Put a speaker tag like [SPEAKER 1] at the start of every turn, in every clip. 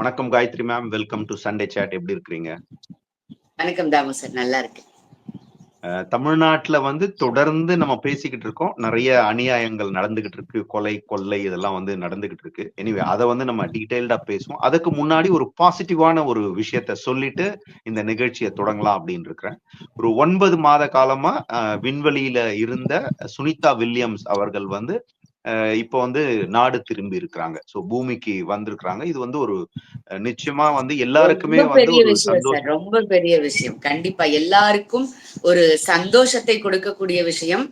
[SPEAKER 1] வணக்கம் Gayathri ma'am welcome to Sunday chat எப்படி இருக்கிறீங்க?
[SPEAKER 2] வணக்கம் தாமு சார். நல்லா இருக்கு
[SPEAKER 1] தமிழ்நாட்டுல வந்து தொடர்ந்து நம்ம பேசிக்கிட்டு இருக்கோம். நிறைய அநியாயங்கள் நடந்துகிட்டு இருக்கு. கொலை கொள்ளை இதெல்லாம் வந்து நடந்துகிட்டு இருக்கு. எனிவே அதை வந்து நம்ம டீடைல்டா பேசுவோம். அதுக்கு முன்னாடி ஒரு பாசிட்டிவான ஒரு விஷயத்த சொல்லிட்டு இந்த நிகழ்ச்சியை தொடங்கலாம் அப்படின்னு இருக்கிறேன். ஒரு ஒன்பது மாத காலமா விண்வெளியில இருந்த சுனிதா வில்லியம்ஸ் அவர்கள் வந்து இப்போ வந்து நாடு திரும்பி இருக்கிறாங்க. சோ பூமிக்கு வந்திருக்கிறாங்க. இது வந்து ஒரு நிச்சயமா வந்து எல்லாருக்குமே வந்து
[SPEAKER 2] ரொம்ப பெரிய விஷயம். கண்டிப்பா எல்லாருக்கும் ஒரு சந்தோஷத்தை கொடுக்கக்கூடிய விஷயம்.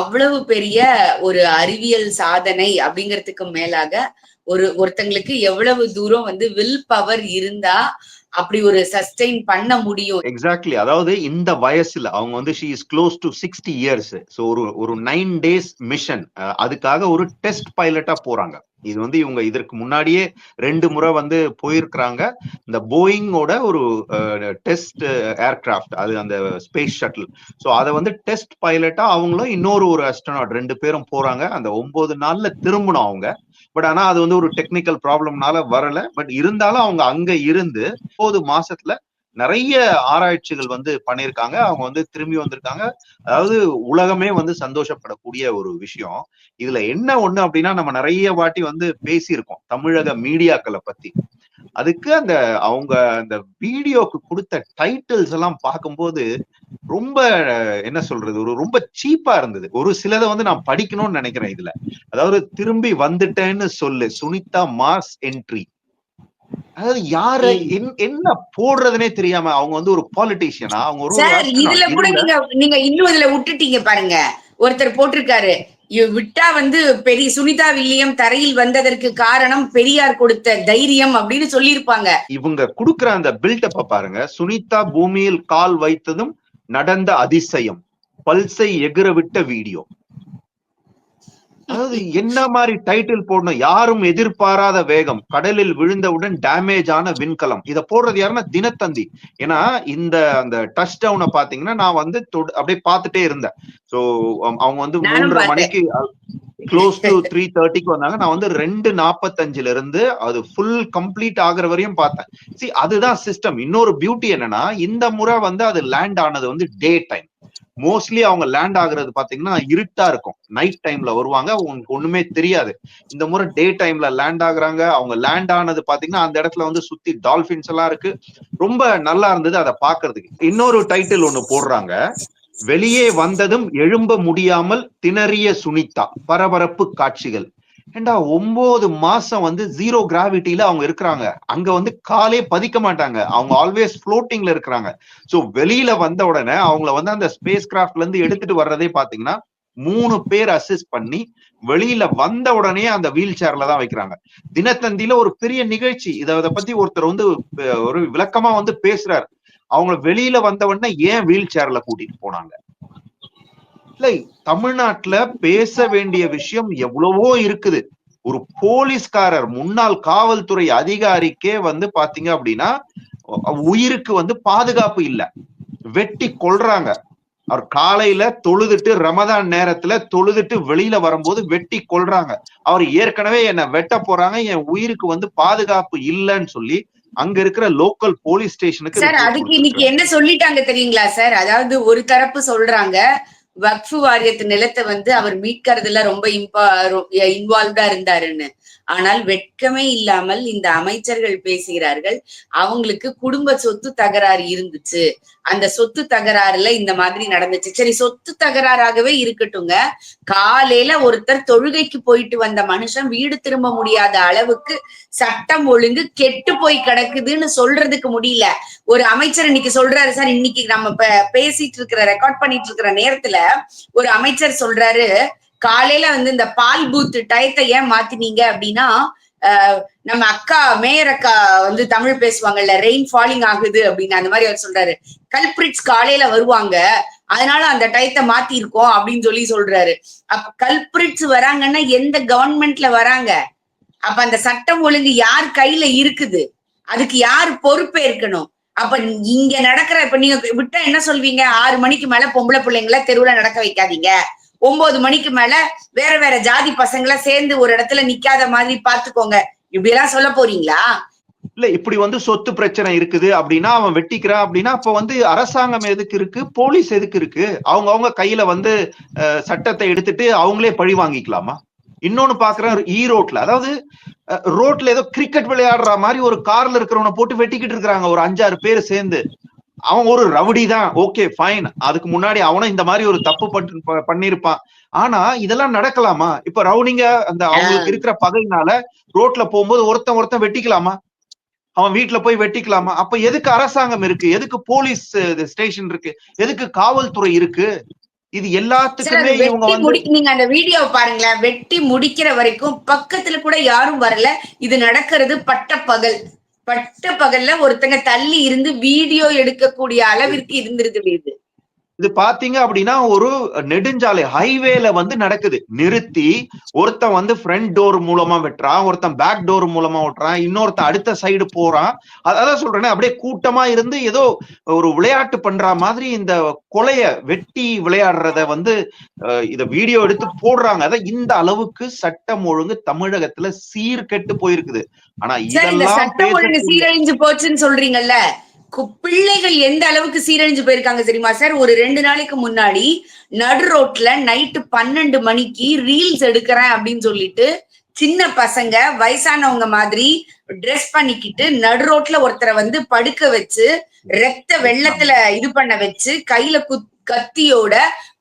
[SPEAKER 2] அவ்வளவு பெரிய ஒரு அறிவியல் சாதனை அப்படிங்கிறதுக்கு மேலாக ஒரு ஒருத்தங்களுக்கு எவ்வளவு தூரம் வந்து வில் பவர் இருந்தா அப்படி ஒரு சஸ்டெயின் பண்ண முடியும்.
[SPEAKER 1] எக்ஸாக்ட்லி அதாவது இந்த வயசுல அவங்க வந்து she is close to sixty years so ஒரு ஒரு நைன் டேஸ் மிஷன் அதுக்காக ஒரு டெஸ்ட் பைலட்டா போறாங்க. இது வந்து இவங்க இதற்கு முன்னாடியே ரெண்டு முறை வந்து போயிருக்கிறாங்க. இந்த போயிங்கோட ஒரு டெஸ்ட் ஏர்கிராஃப்ட் அது அந்த ஸ்பேஸ் ஷட்டில் ஸோ அதை வந்து டெஸ்ட் பைலட்டா அவங்களும் இன்னொரு ஒரு அஸ்டனாட் ரெண்டு பேரும் போறாங்க. அந்த ஒன்பது நாள்ல திரும்பணும் அவங்க. பட் ஆனா அது வந்து ஒரு டெக்னிக்கல் ப்ராப்ளம்னால வரல. பட் இருந்தாலும் அவங்க அங்க இருந்து இப்போது மாசத்துல நிறைய ஆராய்ச்சிகள் வந்து பண்ணியிருக்காங்க. அவங்க வந்து திரும்பி வந்திருக்காங்க. அதாவது உலகமே வந்து சந்தோஷப்படக்கூடிய ஒரு விஷயம். இதுல என்ன ஒண்ணு அப்படின்னா நம்ம நிறைய வாட்டி வந்து பேசியிருக்கோம் தமிழக மீடியாக்களை பத்தி. அதுக்கு அந்த அவங்க அந்த வீடியோக்கு கொடுத்த டைட்டில்ஸ் எல்லாம் பார்க்கும்போது ரொம்ப என்ன சொல்றது ஒரு ரொம்ப சீப்பா இருந்தது. ஒரு சிலதை வந்து நான் படிக்கணும்னு நினைக்கிறேன் இதுல. அதாவது திரும்பி வந்துட்டேன்னு சொல்லு. சுனிதா மாஸ் என்ட்ரி அதாவது யார என்- என்ன போடுறதுனே தெரியாம அவங்க வந்து ஒரு பாலிட்டிஷியனா அவங்க ஒரு.
[SPEAKER 2] இதுல கூட நீங்க நீங்க இன்னும் இதுல விட்டுட்டீங்க பாருங்க. ஒருத்தர் போட்டிருக்காரு. விட்டா வந்து பெரிய சுனிதா வில்லியம் தரையில் வந்ததற்கு காரணம் பெரியார் கொடுத்த தைரியம் அப்படின்னு சொல்லியிருப்பாங்க.
[SPEAKER 1] இவங்க குடுக்குற அந்த பில்டப்ப பாருங்க. சுனிதா பூமியில் கால் வைத்ததும் நடந்த அதிசயம். பல்சை எகிற விட்ட வீடியோ. அதாவது என்ன மாதிரி டைட்டில் போடணும்? யாரும் எதிர்பாராத வேகம். கடலில் விழுந்தவுடன் டேமேஜ் ஆன விண்கலம். இத போடுறது யாருன்னா தினத்தந்தி. ஏன்னா இந்த அந்த டச் டவுனை பாத்தீங்கன்னா நான் வந்து தொடு- அப்படியே பார்த்துட்டே இருந்தேன். சோ அவங்க வந்து மூன்றரை. மணிக்கு க்ளோஸ் டு த்ரீ தேர்ட்டிக்கு வந்தாங்க. நான் வந்து ரெண்டு நாற்பத்தஞ்சுல இருந்து அது ஃபுல் கம்ப்ளீட் ஆகுற வரையும் பார்த்தேன். சி அதுதான் சிஸ்டம் இன்னொரு பியூட்டி என்னன்னா இந்த முறை வந்து அது லேண்ட் ஆனது வந்து டே டைம் மோஸ்ட்லி அவங்க லேண்ட் ஆகுறது பாத்தீங்கன்னா இருட்டா இருக்கும். நைட் டைம்ல வருவாங்க. உங்களுக்கு ஒண்ணுமே தெரியாது. இந்த முறை டே டைம்ல லேண்ட் ஆகுறாங்க. அவங்க லேண்ட் ஆனது பாத்தீங்கன்னா அந்த இடத்துல வந்து சுத்தி டால்பின்ஸ் எல்லாம் இருக்கு. ரொம்ப நல்லா இருந்தது அதை பாக்குறதுக்கு. இன்னொரு டைட்டில் ஒண்ணு போடுறாங்க. வெளியே வந்ததும் எழும்ப முடியாமல் திணறிய சுனிதா. பரபரப்பு காட்சிகள். ஏண்டா ஒன்பது மாசம் வந்து ஜீரோ கிராவிட்டில அவங்க இருக்கிறாங்க. அங்க வந்து காலே பதிக்க மாட்டாங்க. அவங்க ஆல்வேஸ் ஃப்ளோட்டிங்ல இருக்கிறாங்க. சோ வெளியில வந்த உடனே அவங்கள வந்து அந்த ஸ்பேஸ் கிராஃப்ட்ல இருந்து எடுத்துட்டு வர்றதே பாத்தீங்கன்னா மூணு பேர் அசிஸ்ட் பண்ணி வெளியில வந்த உடனே அந்த வீல் சேர்ல தான் வைக்கிறாங்க. தினத்தந்தியில ஒரு பெரிய நிகழ்ச்சி. இத பத்தி ஒருத்தர் வந்து ஒரு விளக்கமா வந்து பேசுறாரு. அவங்க வெளியில வந்த உடனே ஏன் வீல் சேர்ல கூட்டிட்டு போனாங்க? இல்லை தமிழ்நாட்டுல பேச வேண்டிய விஷயம் எவ்வளவோ இருக்குது. ஒரு போலீஸ்காரர் முன்னாள் காவல்துறை அதிகாரிக்கே வந்து பாத்தீங்க அப்படின்னா உயிருக்கு வந்து பாதுகாப்பு இல்ல. வெட்டி கொல்றாங்க. அவர் காலையில தொழுதுட்டு ரமதான் நேரத்துல தொழுதுட்டு வெளியில வரும்போது வெட்டி கொல்றாங்க. அவர் ஏற்கனவே என்ன வெட்ட போறாங்க என் உயிருக்கு வந்து பாதுகாப்பு இல்லைன்னு சொல்லி அங்க இருக்கிற லோக்கல் போலீஸ் ஸ்டேஷனுக்கு
[SPEAKER 2] சார் அதுக்கு இன்னைக்கு. என்ன சொல்லிட்டாங்க தெரியுங்களா சார்? அதாவது ஒரு தரப்பு சொல்றாங்க வக்ஃபு வாரியத்து நிலத்தை வந்து அவர் மீட்கிறதுல ரொம்ப இம்பா இன்வால்வ்டா இருந்தாருன்னு. ஆனால் வெட்கமே இல்லாமல் இந்த அமைச்சர்கள் பேசுகிறார்கள் அவங்களுக்கு குடும்ப சொத்து தகராறு இருந்துச்சு. அந்த சொத்து தகராறுல இந்த மாதிரி நடந்துச்சு. சரி சொத்து தகராறாகவே இருக்கட்டுங்க காலையில ஒருத்தர் தொழுகைக்கு போயிட்டு வந்த மனுஷன் வீடு திரும்ப முடியாத அளவுக்கு சட்டம் ஒழுங்கு கெட்டு போய் கிடக்குதுன்னு சொல்றதுக்கு முடியல. ஒரு அமைச்சர் இன்னைக்கு சொல்றாரு சார் இன்னைக்கு நம்ம பேசிட்டு இருக்கிற ரெக்கார்ட் பண்ணிட்டு இருக்கிற நேரத்துல ஒரு அமைச்சர் சொல்றாரு காலையில வந்து இந்த பால் பூத் டயத்தை ஏன் மாத்தினீங்க அப்படின்னா ஆஹ், நம்ம அக்கா மேயர் அக்கா வந்து தமிழ் பேசுவாங்கல்ல ரெயின் ஃபாலிங் ஆகுது அப்படின்னு அந்த மாதிரி அவர் சொல்றாரு. கல்பிரிட்ஸ் காலையில வருவாங்க. அதனால அந்த டயத்தை மாத்தி இருக்கோம் அப்படின்னு சொல்லி சொல்றாரு. அப்ப கல்பிரிட்ஸ் வராங்கன்னா எந்த கவர்மெண்ட்ல வராங்க? அப்ப அந்த சட்டம் ஒழுங்கு யார் கையில இருக்குது? அதுக்கு யார் பொறுப்பேற்கணும் அப்ப இங்க நடக்கிற இப்ப நீங்க விட்டா என்ன சொல்வீங்க? ஆறு மணிக்கு மேல பொம்பளை பிள்ளைங்கள தெருவுல நடக்க வைக்காதீங்க. ஒன்பது மணிக்கு மேல வேற வேற ஜாதி பசங்களை சேர்ந்து ஒரு இடத்துல நிக்காத மாதிரி பாத்துக்கோங்க இப்படி எல்லாம் சொல்ல போறீங்களா?
[SPEAKER 1] இல்ல இப்படி வந்து சொத்து பிரச்சனை இருக்குது அப்படின்னா அவன் வெட்டிக்கிறான் அப்படின்னா அப்ப வந்து அரசாங்கம் எதுக்கு இருக்கு? போலீஸ் எதுக்கு இருக்கு? அவங்க அவங்க கையில வந்து சட்டத்தை எடுத்துட்டு அவங்களே பழி வாங்கிக்கலாமா? இன்னொன்னு பாக்குறேன் ஈரோட்ல அதாவது ரோட்ல ஏதோ கிரிக்கெட் விளையாடுற மாதிரி ஒரு கார்ல இருக்கிறவனை போட்டு வெட்டிக்கிட்டு இருக்கிறாங்க. ஒரு அஞ்சாறு பேர் சேர்ந்து. அவன் ஒரு ரவுடி தான். ஓகே ஃபைன் அதுக்கு முன்னாடி அவனும் இந்த மாதிரி ஒரு தப்பு பண்ணிருப்பான். ஆனா இதெல்லாம் நடக்கலாமா? இப்ப ரவுடிங்க அந்த அவங்களுக்கு இருக்கிற பகையினால ரோட்ல போகும்போது ஒருத்தன் ஒருத்தன் வெட்டிக்கலாமா? அவன் வீட்டுல போய் வெட்டிக்கலாமா? அப்ப எதுக்கு அரசாங்கம் இருக்கு? எதுக்கு போலீஸ் ஸ்டேஷன் இருக்கு? எதுக்கு காவல்துறை இருக்கு? இது எல்லாத்துக்குமே இவங்க
[SPEAKER 2] நீங்க அந்த வீடியோ பாருங்களேன். வெட்டி முடிக்கிற வரைக்கும் பக்கத்துல கூட யாரும் வரல. இது நடக்கிறது பட்ட பகல். பட்ட பகல்ல ஒருத்தங்க தள்ளி இருந்து வீடியோ எடுக்கக்கூடிய அளவிற்கு இருந்திருக்குது இது.
[SPEAKER 1] இது பாத்தீங்க அப்படின்னா ஒரு நெடுஞ்சாலை ஹைவேல வந்து நடக்குது. நிறுத்தி ஒருத்தன் வந்து ஃப்ரண்ட் டோர் மூலமா வெட்டுறான் ஒருத்தன் பேக் டோர் மூலமா வெட்டுறான் இன்னொருத்தன் அடுத்த சைடு போறான். அதான் சொல்றேனே அப்படியே கூட்டமா இருந்து ஏதோ ஒரு விளையாட்டு பண்ற மாதிரி இந்த கொலைய வெட்டி விளையாடுறத வந்து இத வீடியோ எடுத்து போடுறாங்க. அதான் இந்த அளவுக்கு சட்டம் ஒழுங்கு தமிழகத்துல சீர்கெட்டு போயிருக்குது. ஆனா இதெல்லாம்
[SPEAKER 2] சட்டம் ஒழுங்கு சீரழிஞ்சு போச்சுன்னு சொல்றீங்கல்ல? பிள்ளைகள் எந்த அளவுக்கு சீரழிஞ்சு போயிருக்காங்க தெரியுமா சார்? ஒரு ரெண்டு நாளைக்கு முன்னாடி நடு ரோட்ல நைட்டு பன்னெண்டு மணிக்கு ரீல்ஸ் எடுக்கிறேன் அப்படின்னு சொல்லிட்டு சின்ன பசங்க வயசானவங்க மாதிரி ட்ரெஸ் பண்ணிக்கிட்டு நடு ரோட்ல ஒருத்தரை வந்து படுக்க வச்சு ரத்த வெள்ளத்துல இது பண்ண வச்சு கையில குத் கத்தியோட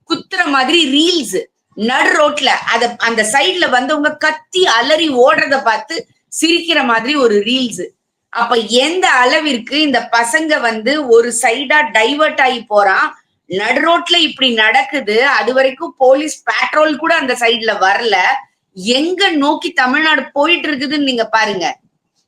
[SPEAKER 2] குத்துற மாதிரி ரீல்ஸ். நடு ரோட்ல அத அந்த சைடுல வந்தவங்க கத்தி அலறி ஓடுறத பார்த்து சிரிக்கிற மாதிரி ஒரு ரீல்ஸ். அப்ப எந்த அளவிற்கு இந்த பசங்க வந்து ஒரு சைடா டைவர்ட் ஆகி போறான்? நடு ரோட்ல இப்படி நடக்குது. அது வரைக்கும் போலீஸ் பேட்ரோல் கூட அந்த சைடுல வரல. எங்க நோக்கி தமிழ்நாடு போயிட்டு இருக்குதுன்னு நீங்க பாருங்க.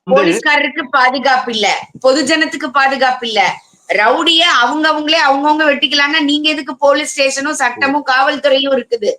[SPEAKER 2] போலீஸ்காரருக்கு பாதுகாப்பு இல்ல. பொதுஜனத்துக்கு பாதுகாப்பு இல்ல. ரவுடிய அவங்க அவங்களே அவங்கவங்க வெட்டிக்கலாம்னா நீங்க எதுக்கு போலீஸ் ஸ்டேஷனும் சட்டமும் காவல்துறையும் இருக்குது?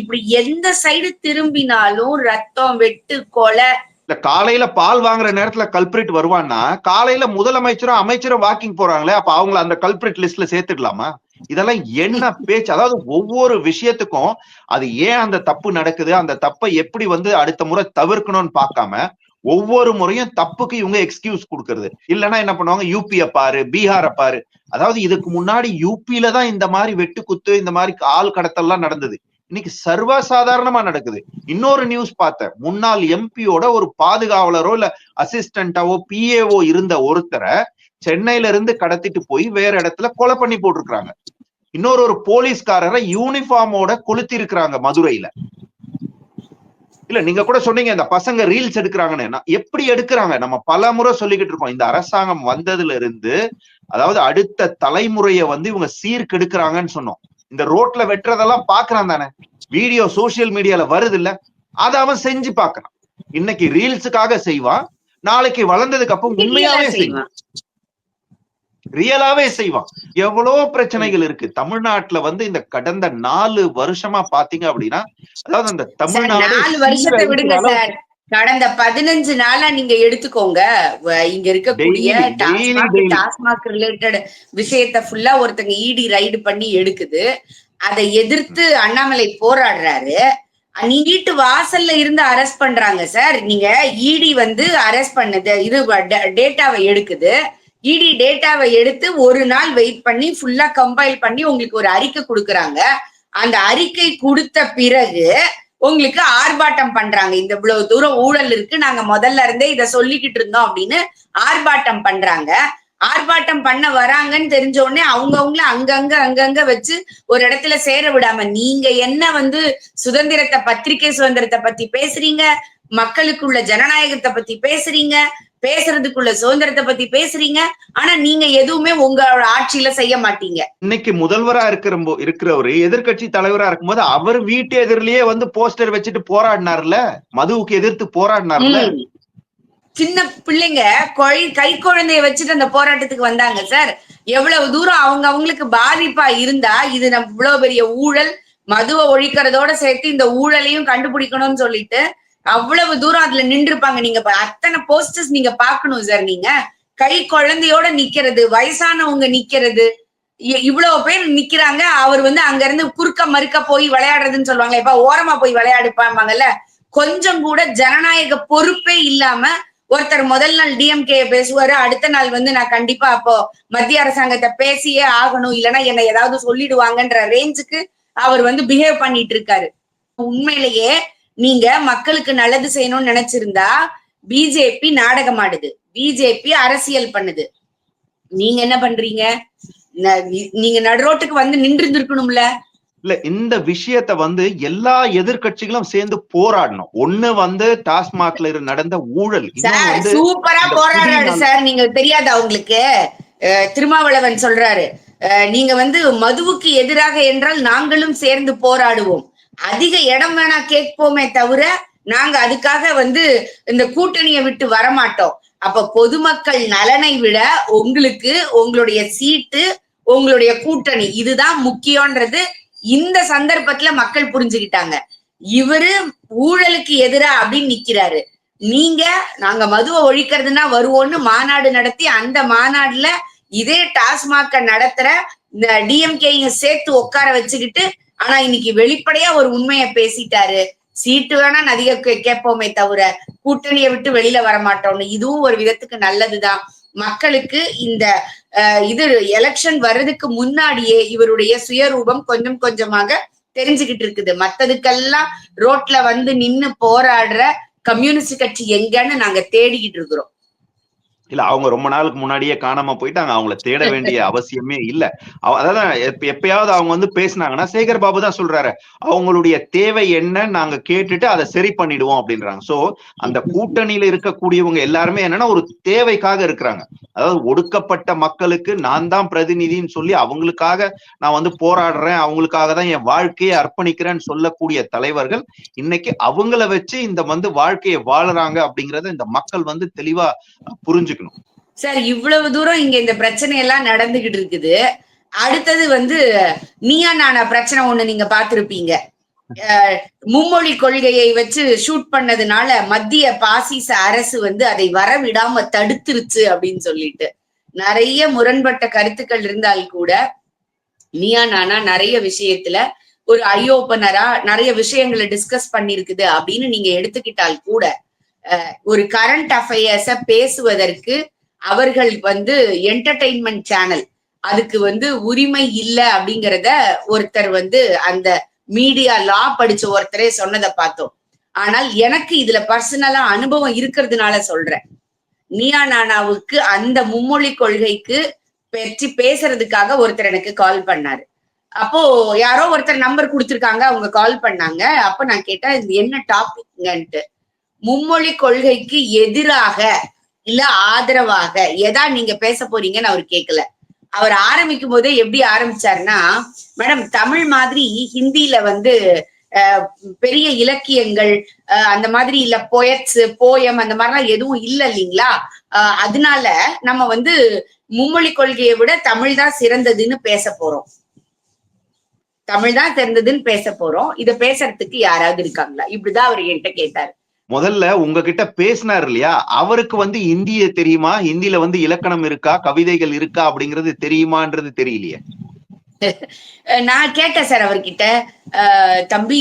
[SPEAKER 2] இப்படி எந்த சைடு திரும்பினாலும் ரத்தம் வெட்டு கொலை
[SPEAKER 1] இல்ல காலையில பால் வாங்குற நேரத்துல கல்பிரிட் வருவான்னா காலையில முதலமைச்சரும் அமைச்சரும் வாக்கிங் போறாங்களே அப்ப அவங்கள அந்த கல்பிரிட் லிஸ்ட்ல சேர்த்துக்கலாமா? இதெல்லாம் என்ன பேச்சு? அதாவது ஒவ்வொரு விஷயத்துக்கும் அது ஏன் அந்த தப்பு நடக்குது? அந்த தப்பை எப்படி வந்து அடுத்த முறை தவிர்க்கணும்னு பார்க்காம ஒவ்வொரு முறையும் தப்புக்கு இவங்க எக்ஸ்கியூஸ் கொடுக்கறது. இல்லைன்னா என்ன பண்ணுவாங்க? யூபிய பாரு பீகார பாரு. அதாவது இதுக்கு முன்னாடி யூபியில தான் இந்த மாதிரி வெட்டு குத்து இந்த மாதிரி ஆள் கடத்தல்லாம் நடந்தது. இன்னைக்கு சர்வசாதாரணமா நடக்குது. இன்னொரு நியூஸ் பார்த்தேன். முன்னாள் எம்பியோட ஒரு பாதுகாவலரோ இல்ல அசிஸ்டண்டாவோ பிஏஓ இருந்த ஒருத்தரை சென்னையில இருந்து கடத்திட்டு போய் வேற இடத்துல கொலை பண்ணி போட்டிருக்காங்க இன்னொரு ஒரு போலீஸ்காரரை யூனிஃபார்மோட கொளுத்தி இருக்கிறாங்க மதுரையில. இல்ல நீங்க கூட சொன்னீங்க இந்த பசங்க ரீல்ஸ் எடுக்கிறாங்கன்னு. எப்படி எடுக்கிறாங்க? நம்ம பல முறை சொல்லிக்கிட்டு இருக்கோம். இந்த அரசாங்கம் வந்ததுல இருந்து அதாவது அடுத்த தலைமுறைய வந்து இவங்க சீர்கெடுக்கிறாங்கன்னு சொன்னோம். இந்த ரோட்ல வெட்டுறதெல்லாம் பாக்குறான் தானே. வீடியோ சோசியல் மீடியால வருது இல்ல அதை அவன் செஞ்சு பாக்குறான். இன்னைக்கு ரீல்ஸுக்காக செய்வான் நாளைக்கு வளர்ந்ததுக்கு அப்புறம் உண்மையாவே செய்வான். ரியலாவே செய்வான். எவ்வளவு பிரச்சனைகள் இருக்கு. தமிழ்நாட்டுல வந்து இந்த கடந்த நாலு வருஷமா பாத்தீங்க அப்படின்னா அதாவது அந்த தமிழ்நாடு
[SPEAKER 2] கடந்த பதினஞ்சு நாளா நீங்க எடுத்துக்கோங்க. இங்க இருக்கக்கூடிய டாஸ்மாக் ரிலேட்டட் விஷயத்த ஃபுல்லா ஒருத்தங்க இடி ரைடு பண்ணி எடுக்குது. அதை எதிர்த்து அண்ணாமலை போராடுறாரு. நீங்க வீட்டு வாசல்ல இருந்து அரெஸ்ட் பண்றாங்க சார் நீங்க இடி வந்து அரெஸ்ட் பண்ணுது இது டேட்டாவை எடுக்குது. இடி டேட்டாவை எடுத்து ஒரு நாள் வெயிட் பண்ணி ஃபுல்லா கம்பைல் பண்ணி உங்களுக்கு ஒரு அறிக்கை கொடுக்குறாங்க. அந்த அறிக்கை கொடுத்த பிறகு உங்களுக்கு ஆர்ப்பாட்டம் பண்றாங்க. இந்த இவ்வளவு தூரம் ஊழல் இருக்கு. நாங்க முதல்ல இருந்தே இதை சொல்லிக்கிட்டு இருந்தோம் அப்படின்னு ஆர்ப்பாட்டம் பண்றாங்க. ஆர்ப்பாட்டம் பண்ண வராங்கன்னு தெரிஞ்ச உடனே அவங்கவுங்கள அங்கங்க அங்கங்க வச்சு ஒரு இடத்துல சேர விடாம நீங்க என்ன வந்து சுதந்திரத்தை பத்திரிகை சுதந்திரத்தை பத்தி பேசுறீங்க? மக்களுக்குள்ள ஜனநாயகத்தை பத்தி பேசுறீங்க? பேசுறதுக்குள்ள சுதந்திரத்தை பத்தி பேசுறீங்க. ஆனா நீங்க எதுவுமே உங்களோட ஆட்சியில செய்ய மாட்டீங்க.
[SPEAKER 1] இன்னைக்கு முதல்வரா இருக்கிற இருக்கிறவரு எதிர்க்கட்சி தலைவரா இருக்கும்போது அவர் வீட்டு எதிரிலேயே வந்து போஸ்டர் வச்சுட்டு போராடினார்ல? மதுவுக்கு எதிர்த்து போராடினார்ல.
[SPEAKER 2] சின்ன பிள்ளைங்க கொழி கை குழந்தைய வச்சுட்டு அந்த போராட்டத்துக்கு வந்தாங்க சார். எவ்வளவு தூரம் அவங்க அவங்களுக்கு பாதிப்பா இருந்தா இது நம்ம இவ்வளவு பெரிய ஊழல் மதுவை ஒழிக்கிறதோட சேர்த்து இந்த ஊழலையும் கண்டுபிடிக்கணும்னு சொல்லிட்டு அவ்வளவு தூரம் அதுல நின்றுப்பாங்க நீங்க அத்தனை போஸ்டர்ஸ் நீங்க பாக்கணும் சார் நீங்க. கை குழந்தையோட நிக்கிறது வயசானவங்க நிக்கிறது. இவ்வளவு பேர் நிக்கிறாங்க. அவர் வந்து அங்க இருந்து குறுக்க மறுக்க போய் விளையாடுறதுன்னு சொல்லுவாங்க இப்ப ஓரமா போய் விளையாடுப்பாங்கல்ல கொஞ்சம் கூட ஜனநாயக பொறுப்பே இல்லாம ஒருத்தர் முதல் நாள் டிஎம்கே பேசுவாரு. அடுத்த நாள் வந்து நான் கண்டிப்பா அப்போ மத்திய அரசாங்கத்தை பேசியே ஆகணும். இல்லைன்னா என்னை ஏதாவது சொல்லிடுவாங்கன்ற ரேஞ்சுக்கு அவர் வந்து பிஹேவ் பண்ணிட்டு இருக்காரு. உண்மையிலேயே நீங்க மக்களுக்கு நல்லது செய்யணும்னு நினைச்சிருந்தா பிஜேபி நாடகம் ஆடுது பிஜேபி அரசியல் பண்ணுது. நீங்க என்ன பண்றீங்க? நீங்க நடுரோட்டுக்கு வந்து நின்று இருந்திருக்கணும்ல
[SPEAKER 1] இல்ல இந்த விஷயத்த வந்து எல்லா எதிர்க்கட்சிகளும் சேர்ந்து போராடணும். ஒண்ணு வந்து டாஸ்மாக்ல நடந்த ஊழல்.
[SPEAKER 2] சூப்பரா
[SPEAKER 1] புதிய
[SPEAKER 2] சார். நீங்க தெரியாதா உங்களுக்கு? அஹ், திருமாவளவன் சொல்றாரு. நீங்க வந்து மதுவுக்கு எதிராக என்றால் நாங்களும் சேர்ந்து போராடுவோம். அதிக இடம் வேணா கேட்போமே தவிர நாங்க அதுக்காக வந்து இந்த கூட்டணியை விட்டு வரமாட்டோம். அப்ப பொதுமக்கள் நலனை விட உங்களுக்கு உங்களுடைய சீட்டு உங்களுடைய கூட்டணி இதுதான் முக்கியம்ன்றது இந்த சந்தர்ப்பத்துல மக்கள் புரிஞ்சுக்கிட்டாங்க. இவரு ஊழலுக்கு எதிரா அப்படின்னு நிக்கிறாரு. நீங்க நாங்க மதுவை ஒழிக்கிறதுனா வருவோம்னு மாநாடு நடத்தி அந்த மாநாடுல இதே டாஸ்மாக நடத்துற இந்த டிஎம்கேயும் சேர்த்து உட்கார வச்சுக்கிட்டு ஆனா இன்னைக்கு வெளிப்படையா ஒரு உண்மையை பேசிட்டாரு. சீட்டு வேணா அதிக கே- கேட்போமே தவிர கூட்டணியை விட்டு வெளியில வர மாட்டோம்னு இதுவும் ஒரு விதத்துக்கு நல்லதுதான். மக்களுக்கு இந்த இது எலெக்ஷன் வர்றதுக்கு முன்னாடியே இவருடைய சுயரூபம் கொஞ்சம் கொஞ்சமாக தெரிஞ்சுக்கிட்டு இருக்குது. மத்ததுக்கெல்லாம் ரோட்ல வந்து நின்னு போராடுற கம்யூனிஸ்ட் கட்சி எங்கன்னு நாங்க தேடிக்கிட்டு இருக்கிறோம்.
[SPEAKER 1] இல்ல அவங்க ரொம்ப நாளுக்கு முன்னாடியே காணாம போயிட்டாங்க. அவங்கள தேட வேண்டிய அவசியமே இல்ல. அதான் எப்ப- எப்பயாவது அவங்க வந்து பேசினாங்கன்னா சேகர் பாபு தான் சொல்றாரு அவங்களுடைய தேவை என்ன நாங்க கேட்டுட்டு அதை சரி பண்ணிடுவோம் அப்படின்றாங்க. சோ அந்த கூட்டணியில இருக்கக்கூடியவங்க எல்லாருமே என்னன்னா ஒரு தேவைக்காக இருக்கிறாங்க. அதாவது ஒடுக்கப்பட்ட மக்களுக்கு நான் தான் பிரதிநிதின்னு சொல்லி அவங்களுக்காக நான் வந்து போராடுறேன் அவங்களுக்காக தான் என் வாழ்க்கையை அர்ப்பணிக்கிறேன்னு சொல்லக்கூடிய தலைவர்கள் இன்னைக்கு அவங்கள வச்சு இந்த வந்து வாழ்க்கையை வாழுறாங்க அப்படிங்கறத இந்த மக்கள் வந்து தெளிவா புரிஞ்சுக்கணும்
[SPEAKER 2] சார் இவ்வளவு தூரம் இங்க இந்த பிரச்சனை எல்லாம் நடந்துகிட்டு இருக்குது. அடுத்தது வந்து நீயா நானா பிரச்சனை ஒண்ணு நீங்க பாத்திருப்பீங்க அஹ், மும்மொழி கொள்கையை வச்சு ஷூட் பண்ணதுனால மத்திய பாசிச அரசு வந்து அதை வரவிடாம தடுத்துருச்சு அப்படின்னு சொல்லிட்டு. நிறைய முரண்பட்ட கருத்துக்கள் இருந்தால் கூட நீயா நானா நிறைய விஷயத்துல ஒரு ஐ ஓபனரா நிறைய விஷயங்களை டிஸ்கஸ் பண்ணிருக்குது அப்படின்னு நீங்க எடுத்துக்கிட்டால் கூட ஒரு கரண்ட் அஃபேர்ஸ பேசுவதற்கு அவர்கள் வந்து என்டர்டெயின்மெண்ட் சேனல் அதுக்கு வந்து உரிமை இல்ல அப்படிங்கறத ஒருத்தர் வந்து அந்த மீடியா லா படிச்ச ஒருத்தரே சொன்னதை பார்த்தோம். ஆனால் எனக்கு இதுல பர்சனலா அனுபவம் இருக்கிறதுனால சொல்றேன். நீயா நானாவுக்கு அந்த மும்மொழி கொள்கைக்கு பற்றி பேசுறதுக்காக ஒருத்தர் எனக்கு கால் பண்ணாரு. அப்போ யாரோ ஒருத்தர் நம்பர் கொடுத்துருக்காங்க அவங்க கால் பண்ணாங்க. அப்ப நான் கேட்டேன் இது என்ன டாபிக்ங்கன்ட்டு மும்மொழி கொள்கைக்கு எதிராக இல்ல ஆதரவாக எதா நீங்க பேச போறீங்கன்னு அவர் கேட்கல அவர் ஆரம்பிக்கும் போதே எப்படி ஆரம்பிச்சாருன்னா மேடம் தமிழ் மாதிரி ஹிந்தில வந்து பெரிய இலக்கியங்கள் அந்த மாதிரி இல்ல போயட்ஸ் போயம் அந்த மாதிரிலாம் எதுவும் இல்ல இல்லைங்களா? அதனால நம்ம வந்து மும்மொழி கொள்கையை விட தமிழ் தான் சிறந்ததுன்னு பேச போறோம். தமிழ் தான் சிறந்ததுன்னு பேச போறோம். இத பேசுறதுக்கு யாராவது இருக்காங்களா? இப்படிதான் அவர் என்கிட்ட கேட்டாரு.
[SPEAKER 1] முதல்ல உங்ககிட்ட பேசினார் இல்லையா? அவருக்கு வந்து இந்திய தெரியுமா? ஹிந்தில வந்து இலக்கணம் இருக்கா? கவிதைகள் இருக்கா? அப்படிங்கிறது தெரியுமான்றது தெரியலையே.
[SPEAKER 2] நான் கேட்டேன் சார் அவர்கிட்ட. தம்பி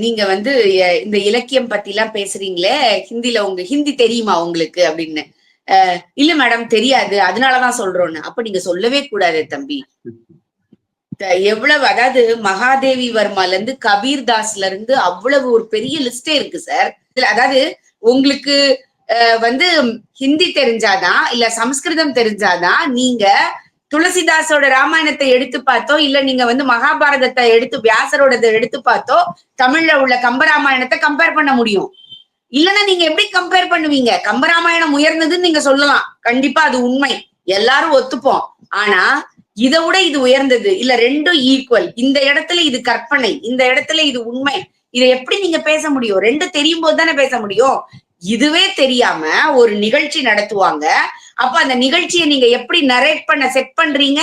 [SPEAKER 2] நீங்க வந்து இந்த இலக்கியம் பத்தி எல்லாம் பேசுறீங்களே? ஹிந்தில உங்க ஹிந்தி தெரியுமா உங்களுக்கு? அப்படின்னு. இல்ல மேடம் தெரியாது. அதனாலதான் சொல்றோன்னு. அப்ப நீங்க சொல்லவே கூடாது தம்பி. எவ்வளவு அதாவது மகாதேவி வர்மால இருந்து கபீர் தாஸ்ல இருந்து அவ்வளவு ஒரு பெரிய லிஸ்டே இருக்கு சார். இதுல அதாவது உங்களுக்கு வந்து ஹிந்தி தெரிஞ்சாதான் இல்ல சம்ஸ்கிருதம் தெரிஞ்சாதான் நீங்க துளசிதாஸோட ராமாயணத்தை எடுத்து பார்த்தோ இல்ல நீங்க வந்து மகாபாரதத்தை எடுத்து வியாசரோட எடுத்து பார்த்தோ தமிழ்ல உள்ள கம்பராமாயணத்தை கம்பேர் பண்ண முடியும். இல்லைன்னா நீங்க எப்படி கம்பேர் பண்ணுவீங்க? கம்பராமாயணம் உயர்ந்ததுன்னு நீங்க சொல்லலாம். கண்டிப்பா அது உண்மை. எல்லாரும் ஒத்துப்போம். ஆனா இதை விட இது உயர்ந்தது. இல்ல ரெண்டும் ஈக்குவல் இந்த இடத்துல இது கற்பனை இந்த இடத்துல இது உண்மை. இதை எப்படி நீங்க பேச முடியும்? ரெண்டு தெரியும் போது தானே பேச முடியும். இதுவே தெரியாம ஒரு நிகழ்ச்சி நடத்துவாங்க. அப்ப அந்த நிகழ்ச்சியை நீங்க எப்படி நரேட் பண்ண செட் பண்றீங்க?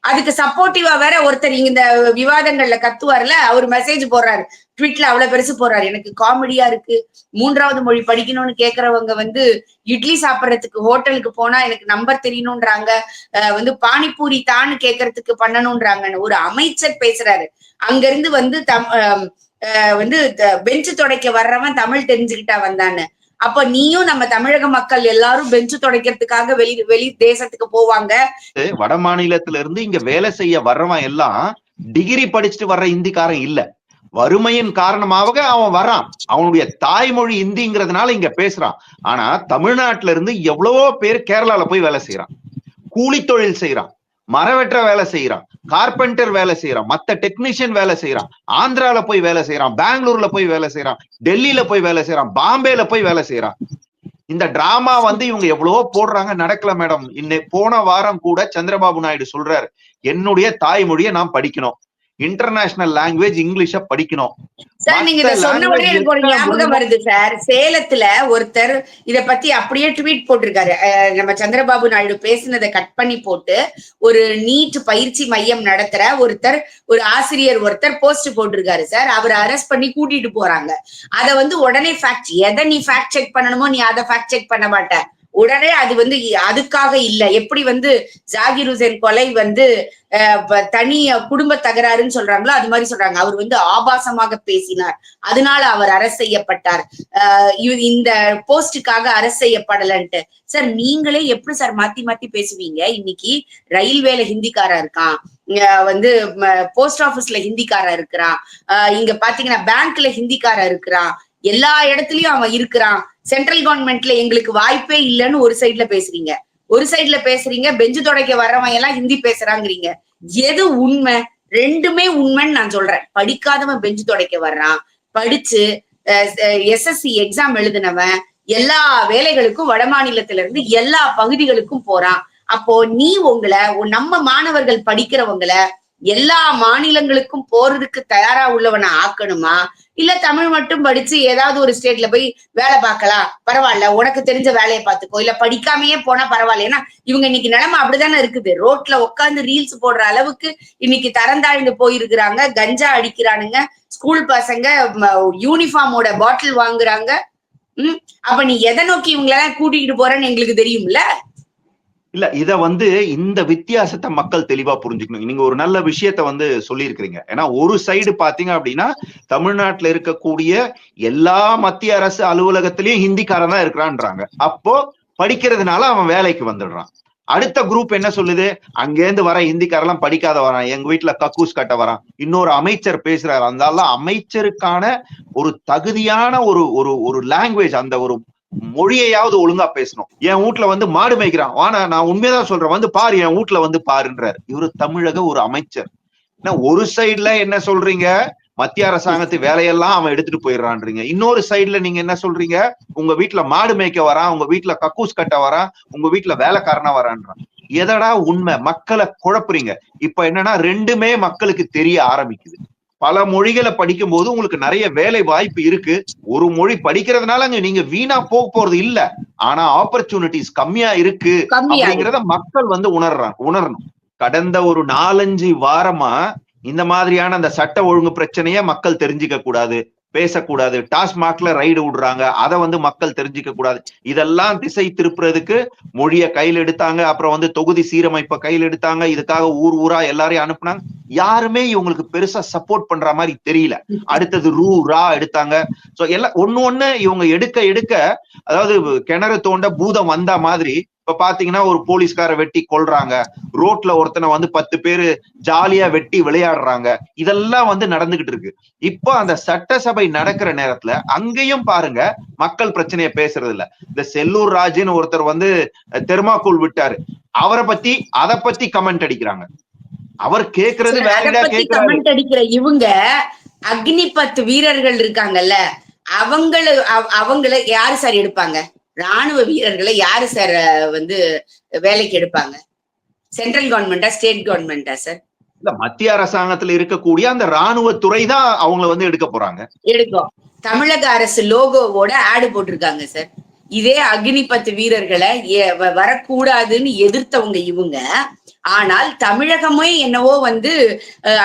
[SPEAKER 2] அதுக்கு சப்போர்ட்டிவா வேற ஒருத்தர் இந்த விவாதங்கள்ல கத்துவார்ல அவர் மெசேஜ் போடுறாரு. ட்விட்ல அவ்வளவு பெருசு போறாரு. எனக்கு காமெடியா இருக்கு. மூன்றாவது மொழி படிக்கணும்னு கேக்குறவங்க வந்து இட்லி சாப்பிடறதுக்கு ஹோட்டலுக்கு போனா எனக்கு நம்பர் தெரியணும்ன்றாங்க. அஹ் வந்து பானிபூரி தான் கேக்குறதுக்கு பண்ணணும்ன்றாங்கன்னு ஒரு அமைச்சர் பேசுறாரு. அங்க இருந்து வந்து தம் வந்து பெஞ்சு துடைக்க வர்றவன் தமிழ் தெரிஞ்சுக்கிட்டா வந்தான்னு. அப்ப நீயும் நம்ம தமிழக மக்கள் எல்லாரும் பெஞ்சு துடைக்கிறதுக்காக வெளி வெளி தேசத்துக்கு போவாங்க.
[SPEAKER 1] வட மாநிலத்துல இருந்து இங்க வேலை செய்ய வர்றவன் எல்லாம் டிகிரி படிச்சுட்டு வர்ற இந்திக்காரன் இல்ல. வறுமையின் காரணமாக அவன் வரான் அவனுடைய தாய்மொழி இந்திங்கிறதுனால இங்க பேசுறான். ஆனா தமிழ்நாட்டுல இருந்து எவ்வளவோ பேர் கேரளால போய் வேலை செய்யறான் கூலி தொழில் செய்யறான் மரவெற்ற வேலை செய்யறான் கார்பெண்டர் வேலை செய்யறான் மத்த டெக்னீஷியன் வேலை செய்யறான் ஆந்திரால போய் வேலை செய்யறான் பெங்களூர்ல போய் வேலை செய்யறான் டெல்லியில போய் வேலை செய்யறான் பாம்பேல போய் வேலை செய்யறான் இந்த டிராமா வந்து இவங்க எவ்வளவோ போடுறாங்க. நடக்கல மேடம். இன்னை போன வாரம் கூட சந்திரபாபு நாயுடு சொல்றாரு என்னுடைய தாய்மொழியை நான் படிக்கணும். இன்டர்நேஷனல் லாங்குவேஜ் இங்கிலீஷ படிக்கணும்.
[SPEAKER 2] சார் நீங்க இத சொன்ன உடனே எனக்கு ஒரு ஞாபகம் வருது சார் சேலத்துல ஒருத்தர் இத பத்தி அப்படியே ட்வீட் போட்டிருக்காரு. நம்ம சந்திரபாபு நாயுடு பேசினதை கட் பண்ணி போட்டு ஒரு நீட் பயிற்சி மையம் நடத்துற ஒருத்தர் ஒரு ஆசிரியர் ஒருத்தர் போஸ்ட் போட்டிருக்காரு சார் அவர் அரெஸ்ட் பண்ணி கூட்டிட்டு போறாங்க. அத வந்து உடனே ஃபேக்ட் எதை நீ ஃபேக்ட் செக் பண்ணணுமோ நீ அதை ஃபேக்ட் செக் பண்ண மாட்ட. உடனே அது வந்து அதுக்காக இல்ல. எப்படி வந்து ஜாகிர் ஹுசேன் கொலை வந்து தனி குடும்ப தகராறுன்னு சொல்றாங்களோ அது மாதிரி சொல்றாங்க. அவர் வந்து ஆபாசமாக பேசினார். அதனால அவர் அரசு செய்யப்பட்டார். இவ- இந்த போஸ்டுக்காக அரசு செய்யப்படலன்ட்டு. சார் நீங்களே எப்படி சார் மாத்தி மாத்தி பேசுவீங்க? இன்னைக்கு ரயில்வேல ஹிந்திக்காரா இருக்கான். வந்து போஸ்ட் ஆபீஸ்ல ஹிந்திக்காரா இருக்கிறான். இங்க பாத்தீங்கன்னா பேங்க்ல ஹிந்திக்காரா இருக்கிறான். எல்லா இடத்துலயும் அவன் இருக்கிறான். சென்ட்ரல் கவர்மெண்ட்ல எங்களுக்கு வாய்ப்பே இல்லைன்னு ஒரு சைட்ல பேசுறீங்க. ஒரு சைட்ல பேசுறீங்க பெஞ்சு துடைக்க வர்றவன் எல்லாம் ஹிந்தி பேசுறாங்கிறீங்க. எது உண்மை? ரெண்டுமே உண்மைன்னு நான் சொல்றேன். படிக்காதவன் பெஞ்சு துடைக்க வர்றான். படிச்சு எஸ்எஸ்சி எக்ஸாம் எழுதினவன் எல்லா வேலைகளுக்கும் வட மாநிலத்தில இருந்து எல்லா பகுதிகளுக்கும் போறான். அப்போ நீ உங்களை நம்ம மாணவர்கள் படிக்கிறவங்கள எல்லா மாநிலங்களுக்கும் போறதுக்கு தயாரா உள்ளவனை ஆக்கணுமா? இல்ல தமிழ் மட்டும் படிச்சு ஏதாவது ஒரு ஸ்டேட்ல போய் வேலை பார்க்கலாம். பரவாயில்ல உனக்கு தெரிஞ்ச வேலையை பார்த்துக்கோ. இல்ல படிக்காமயே போனா பரவாயில்ல. ஏன்னா இவங்க இன்னைக்கு நிலைமை அப்படிதானே இருக்குது. ரோட்ல உட்காந்து ரீல்ஸ் போடுற அளவுக்கு இன்னைக்கு தரந்தாழ்ந்து போயிருக்கிறாங்க. கஞ்சா அடிக்கிறானுங்க. ஸ்கூல் பசங்க யூனிஃபார்மோட பாட்டில் வாங்குறாங்க. ம்? அப்ப நீ எதை நோக்கி இவங்களெல்லாம் கூட்டிகிட்டு போறேன்னு எங்களுக்கு தெரியும்ல?
[SPEAKER 1] இல்ல இத வந்து இந்த வித்தியாசத்தை மக்கள் தெளிவா புரிஞ்சுக்கணும். நீங்க ஒரு நல்ல விஷயத்த வந்து சொல்லியிருக்கிறீங்க. ஏன்னா ஒரு சைடு பாத்தீங்க அப்படின்னா தமிழ்நாட்டுல இருக்கக்கூடிய எல்லா மத்திய அரசு அலுவலகத்திலயும் ஹிந்திக்காரன் தான் இருக்கிறான்றாங்க. அப்போ படிக்கிறதுனால அவன் வேலைக்கு வந்துடுறான். அடுத்த குரூப் என்ன சொல்லுது? அங்கேருந்து வர ஹிந்திக்காரெல்லாம் படிக்காத வரான். எங்க வீட்டுல கக்கூஸ் கட்ட வரான். இன்னொரு அமைச்சர் பேசுறாரு. அந்த அமைச்சருக்கான ஒரு தகுதியான ஒரு ஒரு ஒரு லாங்குவேஜ் அந்த ஒரு மொழியையாவது ஒழுங்கா பேசணும். என் வீட்ல வந்து மாடு மேய்க்கிறான். ஆனா நான் உண்மையதான் சொல்றேன். வந்து பாரு என் வீட்ல வந்து பாருன்றாரு. இவரு தமிழக ஒரு அமைச்சர். ஒரு சைடுல என்ன சொல்றீங்க? மத்திய அரசாங்கத்து வேலையெல்லாம் அவன் எடுத்துட்டு போயிடுறான்றீங்க. இன்னொரு சைடுல நீங்க என்ன சொல்றீங்க? உங்க வீட்டுல மாடு மேய்க்க வரான் உங்க வீட்டுல கக்கூஸ் கட்ட வரான் உங்க வீட்டுல வேலைக்காரனா வரான்றான். எதடா உண்மை? மக்களை குழப்புறீங்க. இப்ப என்னன்னா ரெண்டுமே மக்களுக்கு தெரிய ஆரம்பிக்குது. பல மொழிகளை படிக்கும் போது உங்களுக்கு நிறைய வேலை வாய்ப்பு இருக்கு. ஒரு மொழி படிக்கிறதுனால அங்க நீங்க வீணா போக போறது இல்ல. ஆனா ஆப்பர்ச்சுனிட்டிஸ் கம்மியா இருக்கு அப்படிங்கறத மக்கள் வந்து உணர்றாங்க உணரணும். கடந்த ஒரு நாலஞ்சு வாரமா இந்த மாதிரியான அந்த சட்ட ஒழுங்கு பிரச்சனைய மக்கள் தெரிஞ்சுக்க கூடாது. பேசக்கூடாது. டாஸ்மாக்ல ரைடு விடுறாங்க. அதை வந்து மக்கள் தெரிஞ்சுக்க கூடாது. இதெல்லாம் திசை திருப்புறதுக்கு மொழிய கையில் எடுத்தாங்க. அப்புறம் வந்து தொகுதி சீரமைப்பை கையில் எடுத்தாங்க. இதுக்காக ஊர் ஊரா எல்லாரையும் அனுப்புனாங்க. யாருமே இவங்களுக்கு பெருசா சப்போர்ட் பண்ற மாதிரி தெரியல. அடுத்தது ரூ ரா எடுத்தாங்க. சோ எல்லாம் ஒண்ணு ஒண்ணு இவங்க எடுக்க எடுக்க அதாவது கிணறு தோண்ட பூதம் வந்த மாதிரி இப்ப பாத்தீங்கன்னா ஒரு போலீஸ்கார வெட்டி கொல்றாங்க. ரோட்ல ஒருத்தனை வந்து பத்து பேரு ஜாலியா வெட்டி விளையாடுறாங்க. இதெல்லாம் வந்து நடந்துகிட்டு இருக்கு. இப்போ அந்த சட்டசபை நடக்கிற நேரத்துல அங்கேயும் பாருங்க மக்கள் பிரச்சனைய பேசுறது இல்ல. இந்த செல்லூர் ராஜுன்னு ஒருத்தர் வந்து தெர்மாக்கூல் விட்டாரு. அவரை பத்தி அத பத்தி கமெண்ட் அடிக்கிறாங்க. அவர் கேக்குறது
[SPEAKER 2] பத்தி கமெண்ட் அடிக்கிற இவங்க அக்னிபத் வீரர்கள் இருக்காங்கல்ல அவங்கள அவ- அவங்கள யாரு சார் எடுப்பாங்க? ராணுவ வீரர்களை யாரு சார் வந்து வேலைக்கு எடுப்பாங்க? சென்ட்ரல் கவர்மெண்டா ஸ்டேட் கவர்மெண்டா சார்
[SPEAKER 1] இல்ல மத்திய அரசாங்கத்துல இருக்கக்கூடிய அந்த ராணுவத்துறை தான் அவங்கள வந்து எடுக்க போறாங்க.
[SPEAKER 2] எடுக்கும். தமிழக அரசு லோகோவோட ஆடு போட்டிருக்காங்க சார் இதே அக்னிபத் வீரர்களை வரக்கூடாதுன்னு எதிர்த்தவங்க இவங்க ஆனால் தமிழகமே என்னவோ வந்து